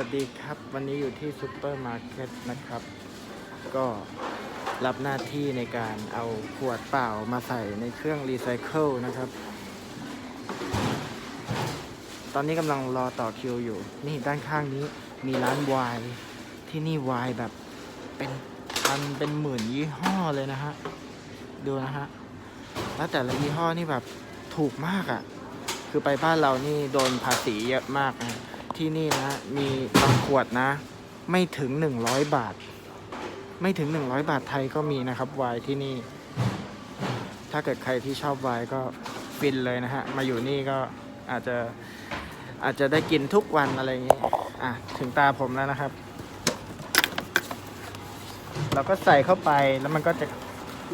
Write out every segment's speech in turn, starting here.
วัสดีครับวันนี้อยู่ที่ซูเปอร์มาร์เก็ตนะครับ ก็รับหน้าที่ในการเอาขวดเปล่ามาใส่ในเครื่องรีไซเคิลนะครับ ตอนนี้กำลังรอต่อคิวอยู่ นี่ด้านข้างนี้มีร้านไวน์ที่นี่ไวน์แบบเป็นพันเป็นหมื่นยี่ห้อเลยนะฮะ ดูนะฮะ แล้วแต่ละยี่ห้อนี่แบบถูกมากอะ่ะ คือไปบ้านเรานี่โดนภาษีเยอะมากนะ ที่นี่นะ มีบางขวดนะ ไม่ถึง 100 บาท ไม่ถึง 100 บาทไทยก็มีนะครับไวน์ที่นี่ ถ้าเกิดใครที่ชอบไวน์ก็ฟินเลยนะฮะ มาอยู่นี่ก็อาจจะอาจจะได้กินทุกวันอะไรอย่างนี้ อะ ถึงตาผมแล้วนะครับ เราก็ใส่เข้าไปแล้วมันก็จะ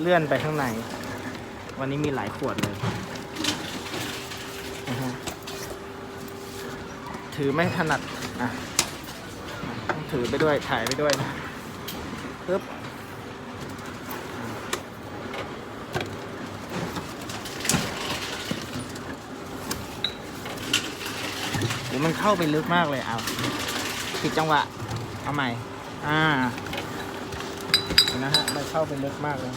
เลื่อนไปข้างใน วันนี้มีหลายขวดเลย นะฮะ ถือไม่ถนัดอะต้องถือไปด้วยถ่ายไปด้วยนะปึ๊บโอ้มันเข้าไปลึกมากเลยเอาผิดจังหวะ เอาใหม่ อ่า นะฮะ มันเข้าไปลึกมากเลย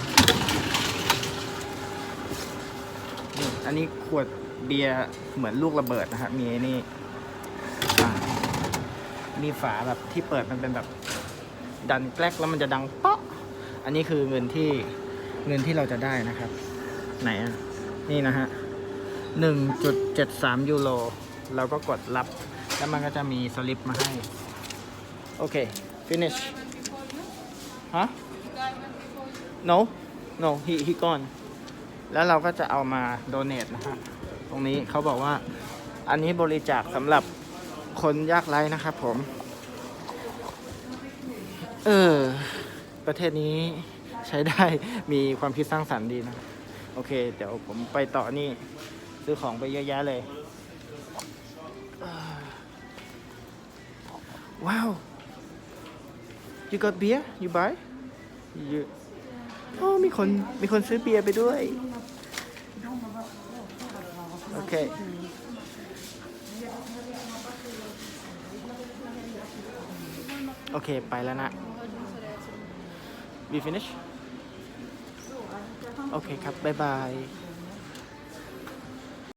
อันนี้ขวดเบียร์เหมือนลูกระเบิดนะฮะมีไอ้นี่ มีฝาแบบที่เปิดมันเป็นแบบดันแกลกแล้วมันจะดังเป๊ะอันนี้คือเงินที่เงินที่เราจะได้นะครับ ไหนอะ นี่นะฮะหนึ่งจุดเจ็ดสามยูโรเราก็กดรับ แล้วมันก็จะมีสลิปมาให้ โอเค finish ฮะ no no he he gone แล้วเราก็จะเอามาโดเน a นะฮะ ตรงนี้เขาบอกว่าอันนี้บริจาคสำหรับ คนยากไร้นะครับผม เออ ประเทศนี้ใช้ได้มีความคิดสร้างสรรค์ดีนะ โอเค เดี๋ยวผมไปต่อนี่ ซื้อของไปเยอะแยะเลยอ่าว้าว you got beer you buy you โอ้มีคนมีคนซื้อเบียร์ไปด้วย โอเค โอเค ไปแล้วนะ we finish โอเคครับ บ๊ายบาย